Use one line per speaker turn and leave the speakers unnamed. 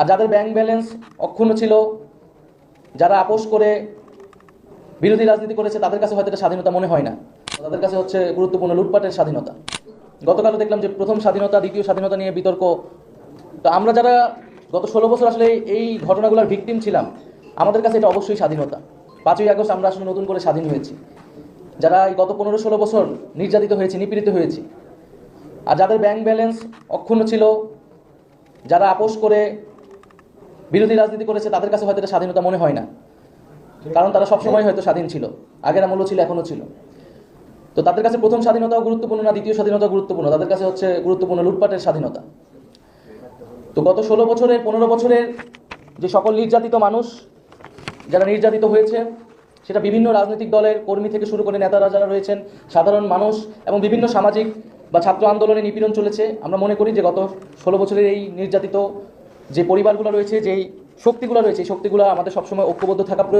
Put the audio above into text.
আর যাদের bank balance অক্ষুণ্ণ ছিল, যারা আপোষ করে বিরোধী রাজনীতি করেছে, তাদের কাছে হয়তো এটা স্বাধীনতা মনে হয় না। তাদের কাছে হচ্ছে গুরুত্বপূর্ণ লুটপাটের স্বাধীনতা। গতকালও দেখলাম যে প্রথম স্বাধীনতা, দ্বিতীয় স্বাধীনতা নিয়ে বিতর্ক। তো আমরা যারা গত ষোলো বছর আসলে এই ঘটনাগুলোর ভিকটিম ছিলাম, আমাদের কাছে এটা অবশ্যই স্বাধীনতা। পাঁচই আগস্ট আমরা আসলে নতুন করে স্বাধীন হয়েছি। যারা এই গত পনেরো ষোলো বছর নির্যাতিত হয়েছে, নিপীড়িত হয়েছি। আর যাদের ব্যাংক ব্যালেন্স অক্ষুণ্ণ ছিল, যারা আপোষ করে বিরোধী রাজনীতি করেছে, তাদের কাছে হয়তো এটা স্বাধীনতা মনে হয় না। কারণ তারা সবসময় হয়তো স্বাধীন ছিল। আগের আমলও ছিল, এখনও ছিল। তো তাদের কাছে প্রথম স্বাধীনতাও গুরুত্বপূর্ণ না, দ্বিতীয় স্বাধীনতাও গুরুত্বপূর্ণ? তাদের কাছে হচ্ছে গুরুত্বপূর্ণ লুটপাটের স্বাধীনতা। তো গত ষোলো বছরের পনেরো বছরের যে সকল নির্যাতিত মানুষ, যারা নির্যাতিত হয়েছে, সেটা বিভিন্ন রাজনৈতিক দলের কর্মী থেকে শুরু করে নেতারা যারা রয়েছেন, সাধারণ মানুষ এবং বিভিন্ন সামাজিক বা ছাত্র আন্দোলনে নিপীড়ন চলেছে। আমরা মনে করি যে গত ষোলো বছরের এই নির্যাতিত যে পরিবারগুলো রয়েছে যেই শক্তিগুলো রয়েছে এই শক্তিগুলো আমাদের সবসময় ঐক্যবদ্ধ থাকা প্রয়োজন।